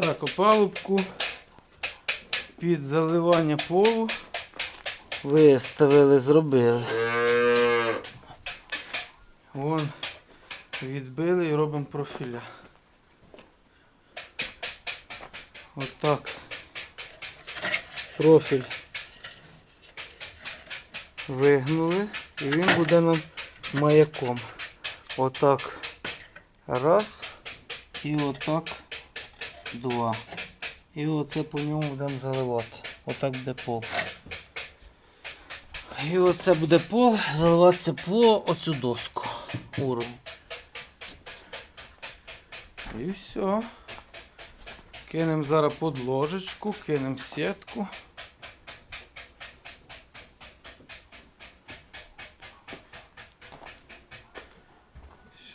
Так, опалубку під заливання полу виставили, зробили. Вон відбили і робимо профіля. Отак. Профіль вигнули і він буде нам маяком. Отак. Раз. І отак два. І оце по ньому будемо заливати. Отак буде пол. І оце буде пол заливатися по оцю доску. Уровень. І все. Кинемо зараз подложечку, кинемо сітку.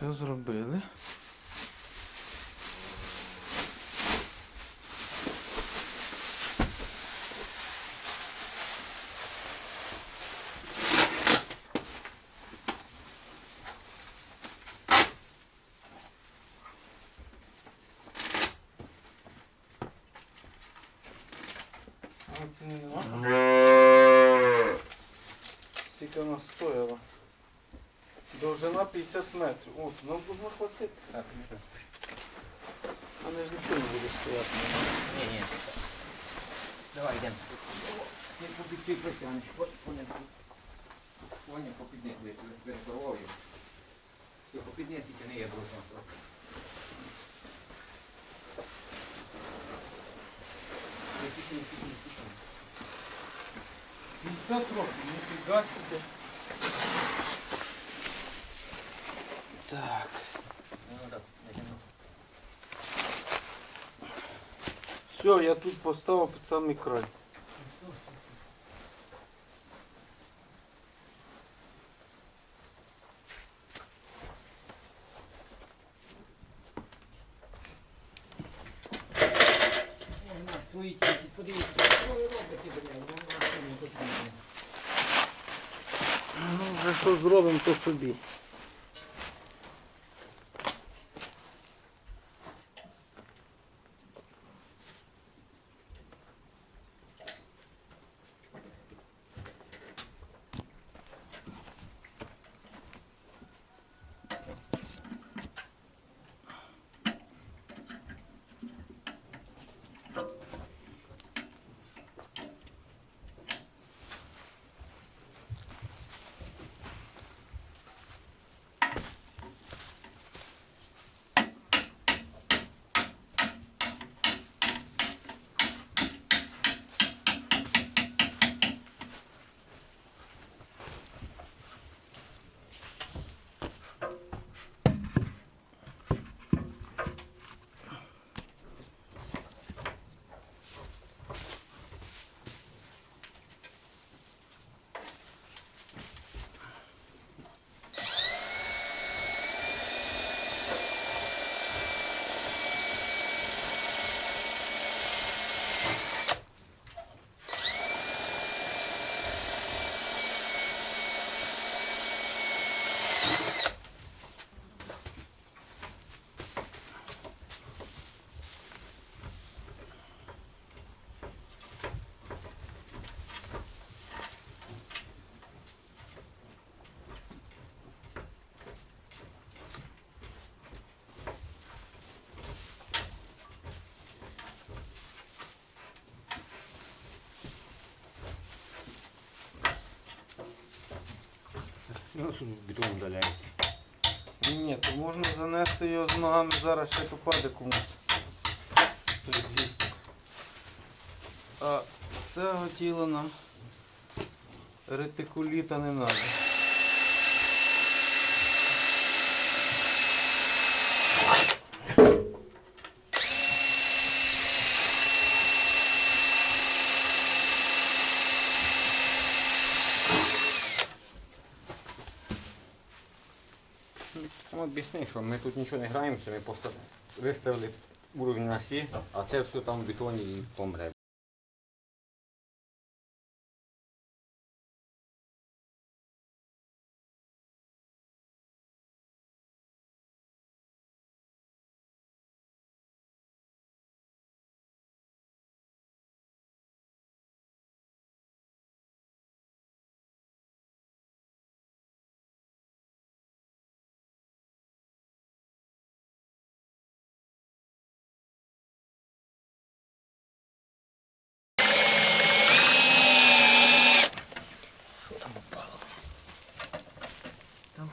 Все зробили. Оцінила. Скільки вона стояла? Довжина 50 метрів. О, ну будемо хватити. Так, ну що? А не ж нічого не буде стояти. Ні, ні. Давай, йдемо. Ти попід притягнеш. Поня, поня, попідник, переборов його. Ти попідник, тільки не є дружно. Не тільки, не тільки, Так. Ну, так, я тягну. Все, я тут поставив під самий край. Вона стоїть, подивіться, що ви робите, блядь, вона не потрібна. Ну, вже що зробимо, то собі. Ну, тут бетон удаляється. Ні, то можна занести його з ногами, зараз ще попаде комусь. А цього тіла нам ретикуліта не треба. Об'ясни, що ми тут нічого не граємося, ми просто виставили уровень на сі, а це все там в бетоні і помре.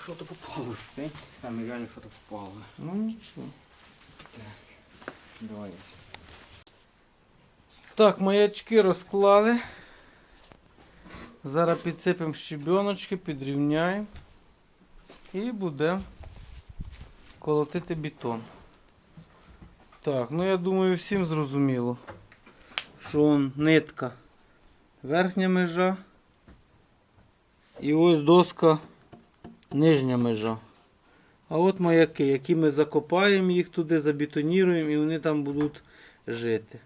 Що то попало. Ти? Саме реально що то попало. Ну нічого. Давай. Так, маячки розклали. Зараз підсипемо щебіночки, підрівняємо і будемо колотити бетон. Так, ну я думаю всім зрозуміло, що он нитка верхня межа і ось доска нижня межа. А от маяки, які ми закопаємо їх туди, забетоніруємо і вони там будуть жити.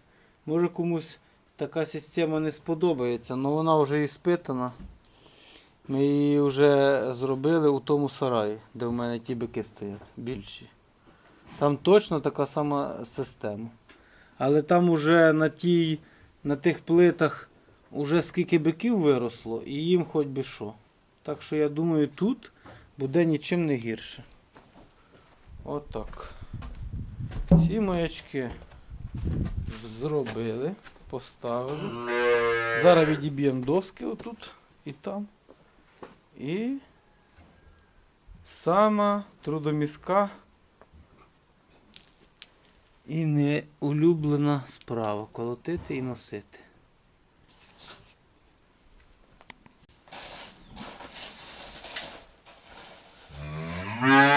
Може комусь така система не сподобається, але вона вже іспитана. Ми її вже зробили у тому сараї, де в мене ті бики стоять, більші. Там точно така сама система. Але там уже на, тій, на тих плитах уже скільки биків виросло, і їм хоч би що. Так що я думаю, тут буде нічим не гірше. Отак. Ці маячки зробили, поставили. Зараз відіб'ємо доски отут і там. І сама трудоміська і неулюблена справа колотити і носити. Yeah.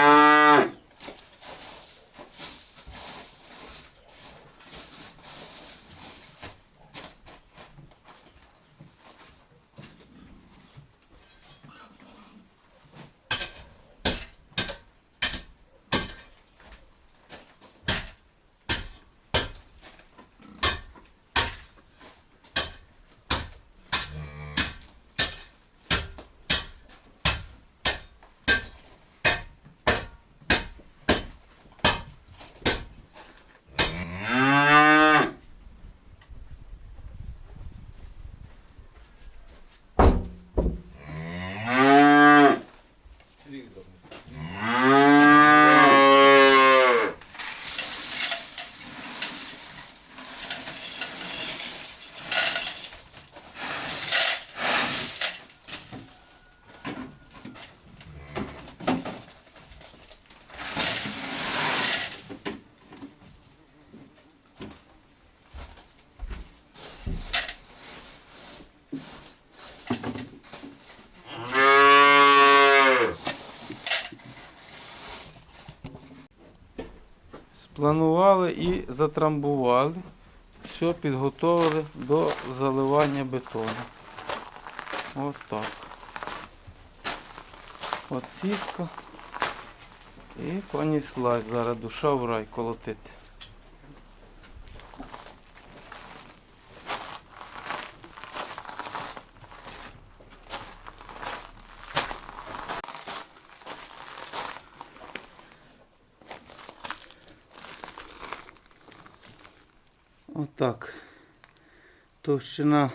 Спланували і затрамбували. Все підготовили до заливання бетону. От так. От сітка. І понеслась зараз душа в рай колотити. Отак. Товщина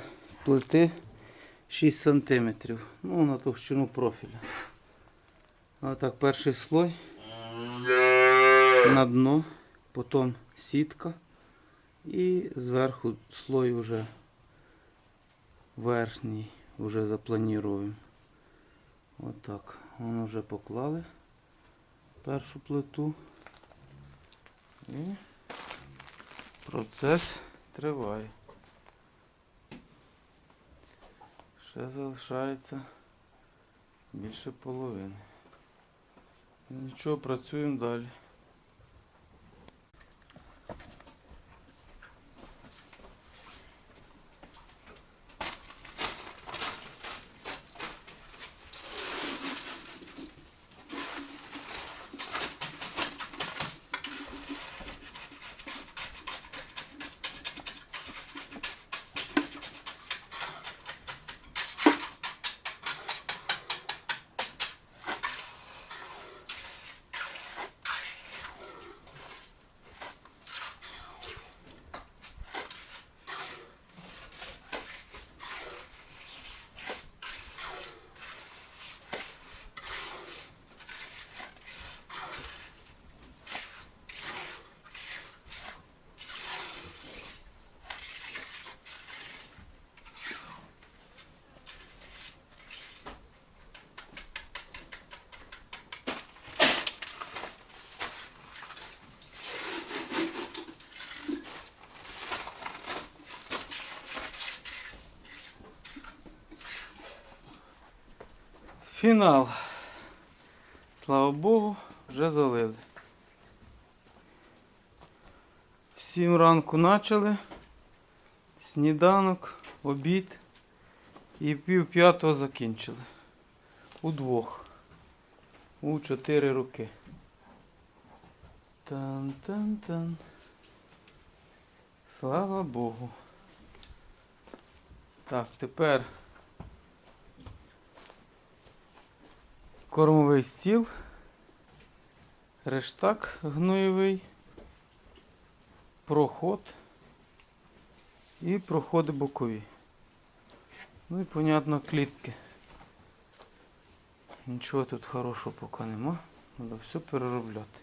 плити 6 см. Ну, на товщину профіля. Отак перший слой. На дно, потім сітка. І зверху слой вже верхній, вже заплануємо. Отак. Воно вже поклали першу плиту. І Процес триває. Ще залишається більше половини. Нічого, працюємо далі. Фінал. Слава Богу, вже залили. В сім ранку почали. Сніданок, обід і пів п'ятого закінчили. Удвох. У чотири руки. Тан-тан-тан. Слава Богу. Так, тепер кормовий стіл, рештак гноєвий, проход і проходи бокові. Ну і, понятно, клітки. Нічого тут хорошого поки нема. Треба все переробляти.